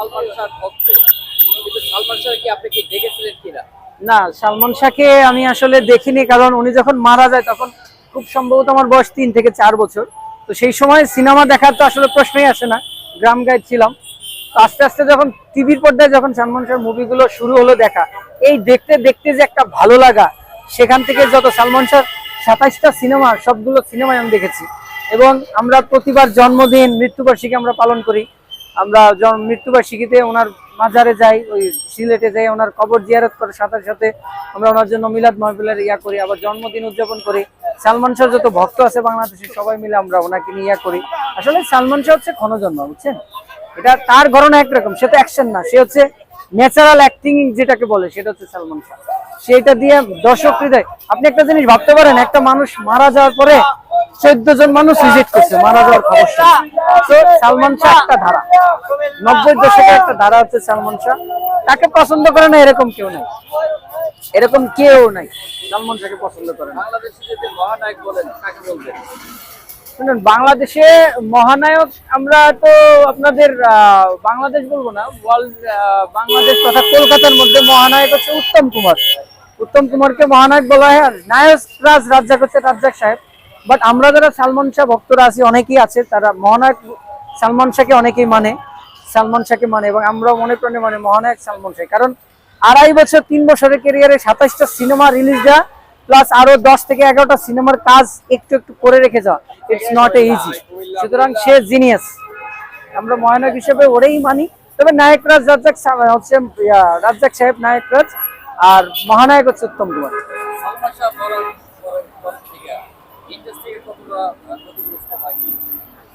সালমান শাহ ভক্ত। কিন্তু সালমান শাহ কি আপনি কি দেখেছিলেন কিনা? না, সালমান শাহকে আমি আসলে দেখিনি, কারণ উনি যখন মারা যায় তখন খুব সম্ভবত আমার বয়স তিন থেকে চার বছর। তো সেই সময় সিনেমা দেখার তো আসলে প্রশ্নই আসে না, গ্রাম গাইড ছিলাম। আস্তে আস্তে যখন টিভির পর্দায় যখন সালমান শাহর মুভিগুলো শুরু হলো দেখা, এই দেখতে দেখতে যে একটা ভালো লাগা, সেখান থেকে যত সালমান শাহ সাতাইশটা সিনেমা, সবগুলো সিনেমায় আমি দেখেছি। এবং আমরা প্রতিবার জন্মদিন, মৃত্যুবার্ষিকী আমরা পালন করি। আমরা জন- মৃত্যুবার্ষিকীতে ওনার মাজারে যাই, ওই সিলেটে যাই, ওনার কবর জিয়ারত করার সাথে সাথে আমরা ওনার জন্য মিলাদ মাহফিলের ইয়া করি, আবার জন্মদিন উদযাপন করি। সালমান শাহ যত ভক্ত আছে বাংলাদেশে, সবাই মিলে আমরা ওনাকে নিয়ে ইয়া করি। আসলে সালমান শাহ হচ্ছে ক্ষণজন্ম, বুঝছেন? এটা তার ঘটনা একরকম, সে তো অ্যাকশন না, সে হচ্ছে ন্যাচারাল অ্যাক্টিং যেটাকে বলে, সেটা হচ্ছে সালমান শাহ। সেটা দিয়ে দর্শক হৃদয়, আপনি একটা জিনিস ভাবতে পারেন, একটা মানুষ মারা যাওয়ার পরে চোদ্দ জন মানুষ ভিজিট করছে, মারা যাওয়ার খবর সালমান শাহ একটা ধারা। নব্বই দশকের একটা ধারা হচ্ছে সালমান শাহ। তাকে পছন্দ করে না, এরকম কেউ নাই। এরকম কেউ নাই। সালমান শাহকে পছন্দ করে না। শুনুন, বাংলাদেশে মহানায়ক, আমরা তো আপনাদের বাংলাদেশ বলব না ওয়ার্ল্ড বাংলাদেশ তথা কলকাতার মধ্যে মহানায়ক হচ্ছে উত্তম কুমার। উত্তম কুমারকে মহানায়ক বলা হয় আর নায়ক রাজ, রাজ্জাক হচ্ছে রাজ্জাক সাহেব। বাট আমরা যারা সালমান শাহ ভক্তরা আছি, অনেকেই আছে, তারা মহানায়ক সালমান শাহকে অনেকেই মানে। সালমান শাহকে মানে এবং আমরা মনে প্রাণে মানে মহানায়ক সালমান শাহ। কারণ আড়াই বছর, তিন বছরের ক্যারিয়ারে সাতাশটা সিনেমা রিলিজ দেওয়া প্লাস আরও দশ থেকে এগারোটা সিনেমার কাজ একটু একটু করে রেখে যাওয়া। ইটস নট এ ইজি সুতরাং সে জিনিয়াস আমরা মহানায়ক হিসেবে ওরেই মানি। তবে নায়করাজ রাজ্জাক হচ্ছে রাজ্জাক সাহেব নায়করাজ আর মহানায়ক হচ্ছে উত্তম কুমার।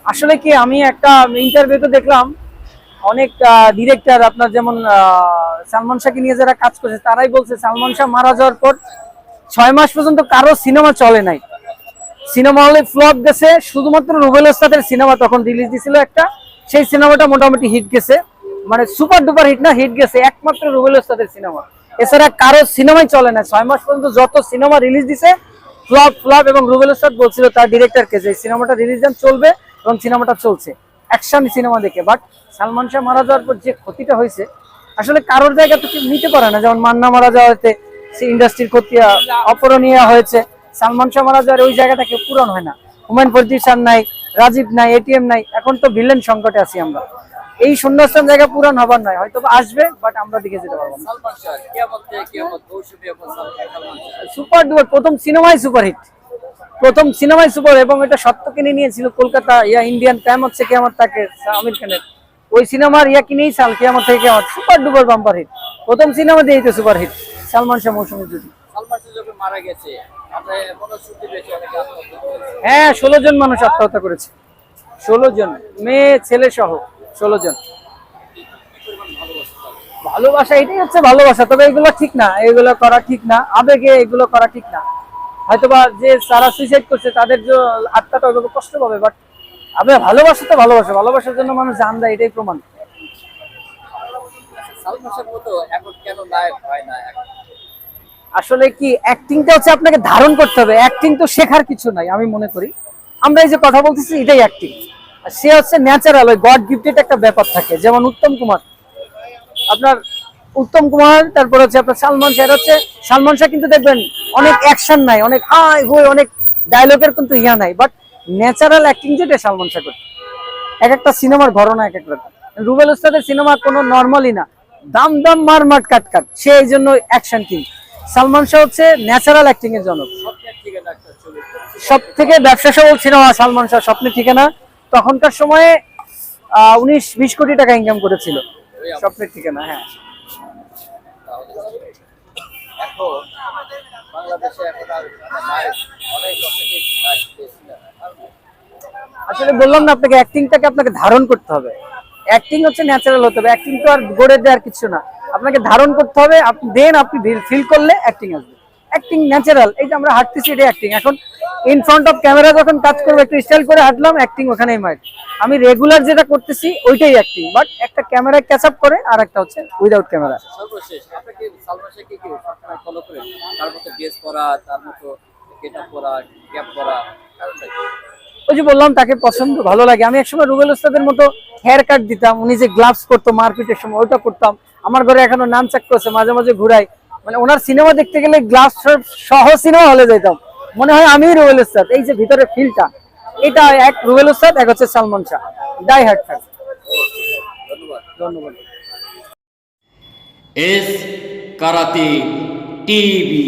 আসলে কি, আমি একটা ইন্টারভিউতে দেখলাম, অনেক ডিরেক্টর আপনার যেমন সালমান শাহকে নিয়ে যারা কাজ করছে, তারাই বলছে সালমান শাহ মারা যাওয়ার পর ছয় মাস পর্যন্ত কারও সিনেমা চলে নাই। সিনেমা হলে ফ্লপ গেছে, শুধুমাত্র রুবেল ওস্তাদের সিনেমা তখন রিলিজ দিছিল একটা, সেই সিনেমাটা মোটামুটি হিট গেছে। মানে সুপার ডুপার হিট না হিট গেছে, একমাত্র রুবেল ওস্তাদের সিনেমা। এছাড়া কারও সিনেমাই চলে না ছয় মাস পর্যন্ত যত সিনেমা রিলিজ দিছে ফ্লপ ফ্লপ এবং রুবেল ওস্তাদ বলছিল তার ডিরেক্টরকে যে সিনেমাটা রিলিজ চলবে এবং সিনেমাটা চলছে। অ্যাকশন সিনেমা দেখে। বাট সালমান শাহ মারা যাওয়ার পর যে ক্ষতিটা হয়েছে, আসলে কারোর জায়গা তো কেউ নিতে পারে না। যেমন মান্না মারা যাওয়াতে সে ইন্ডাস্ট্রির ক্ষতি অপূরণীয় হয়েছে। সালমান শাহ মারা যাওয়ার ওই জায়গাটা কেউ পূরণ হয় না। হুমায়ুন ফরদিসান নাই, রাজীব নাই এটিএম নাই। এখন তো ভিলেন সংকটে আছি আমরা। এই শূন্যস্থান জায়গা পূরণ হবার নয় হয়তো আসবে বাট আমরা দেখে যেতে পারব সুপার ডুপার প্রথম সিনেমাই সুপারহিট প্রথম সিনেমাই সুপার এবং এটা সত্য কিনে নিয়েছিল কলকাতা ইয়া ইন্ডিয়ান টাইম হচ্ছে কেমন তাকে আমির খানের। ওই সিনেমার ইয়া কিনেই সাল কেমন থেকে কেমন সুপার ডুপার বাম্পার হিট প্রথম সিনেমা দিয়েই তো সুপার হিট সালমান শাহ মৌসুমী জুটি। হ্যাঁ ষোলো জন মানুষ আত্মহত্যা করেছে। ষোলো জন মেয়ে ছেলে সহ। ষোলো জন ভালোবাসা? এটাই হচ্ছে ভালোবাসা তবে এগুলো ঠিক না এগুলো করা ঠিক না আবেগে এগুলো করা ঠিক না হয়তোবা যে যারা সুইসাইড করছে তাদের যে আত্মাটা ওইভাবে কষ্ট পাবে বাট ভালোবাসা তো ভালোবাসা ভালোবাসার জন্য মানুষ জান দেয় এটাই প্রমাণ? আসলে কি অ্যাক্টিংটা হচ্ছে আপনাকে ধারণ করতে হবে অ্যাক্টিং তো শেখার কিছু নাই আমি মনে করি আমরা এই যে কথা বলতেছি এটাই অ্যাক্টিং সে হচ্ছে ন্যাচারাল ওই গড গিফটেড একটা ব্যাপার থাকে। যেমন উত্তম কুমার। আপনার উত্তম কুমার তারপর হচ্ছে আপনার সালমান শাহ হচ্ছে সালমান শাহ কিন্তু দেখবেন অনেক অ্যাকশন নাই অনেক হাই হই অনেক ডায়লগের কিন্তু ইয়া নাই বাট ন্যাচারাল অ্যাক্টিং যেটা সালমান শাহ করতে এক একটা সিনেমার ঘটনা এক এক রকম। রুবেল উস্তাদের সিনেমা কোনো নর্মালি না। দাম দাম মার মার কাট কাট। সে এই জন্য অ্যাকশন কিং সালমান শাহ হচ্ছে ন্যাচারাল অ্যাক্টিং এর জনক। সব থেকে ব্যবসা সফল সিনেমা সালমান শাহ স্বপ্নের ঠিকানা। তখনকার সময়ে উনিশ বিশ কোটি টাকা ইনকাম করেছিল। স্বপ্নের ঠিকানা হ্যাঁ। পেয়েছিলেন আসলে বললাম না আপনাকে অ্যাক্টিংটাকে আপনাকে ধারণ করতে হবে। অ্যাক্টিং হচ্ছে ন্যাচারাল হতে হবে। অ্যাক্টিং তো আর গড়ে দেওয়ার কিছু না। আপনাকে ধারণ করতে হবে আপনি দেন আপনি ফিল করলে অ্যাক্টিং আসবে। অ্যাক্টিং ন্যাচারাল এই যে আমরা হাঁটতেছি এটা অ্যাক্টিং এখন ইন ফ্রন্ট অফ ক্যামেরা যখন কাজ করব একটু স্টাইল করে হাঁটলাম অ্যাক্টিং ওখানেই মার আমি রেগুলার যেটা করতেছি ওইটাই অ্যাক্টিং বাট একটা ক্যামেরা ক্যাচ আপ করে আর একটা হচ্ছে উইদাউট ক্যামেরা? ওই যে বললাম তাকে পছন্দ ভালো লাগে। আমি একসময় রুবেল ওস্তাদের মতো হেয়ার কাট দিতাম উনি যে গ্লাভস করতো মারপিটের সময় ওইটা করতাম। আমার ঘরে এখনও নাম চাক করছে মাঝে মাঝে ঘুরাই। মানে ওনার সিনেমা দেখতে গেলে গ্লাস সহ সিনেমা হলে যেতাম মনে হয় আমি রুবেল উস্তাদ। এই যে ভিতরে ফিলটা এটা এক রুবেল উস্তাদ এক হচ্ছে Salman Shah. Die hard fan ধন্যবাদ। ধন্যবাদ। S karate TV.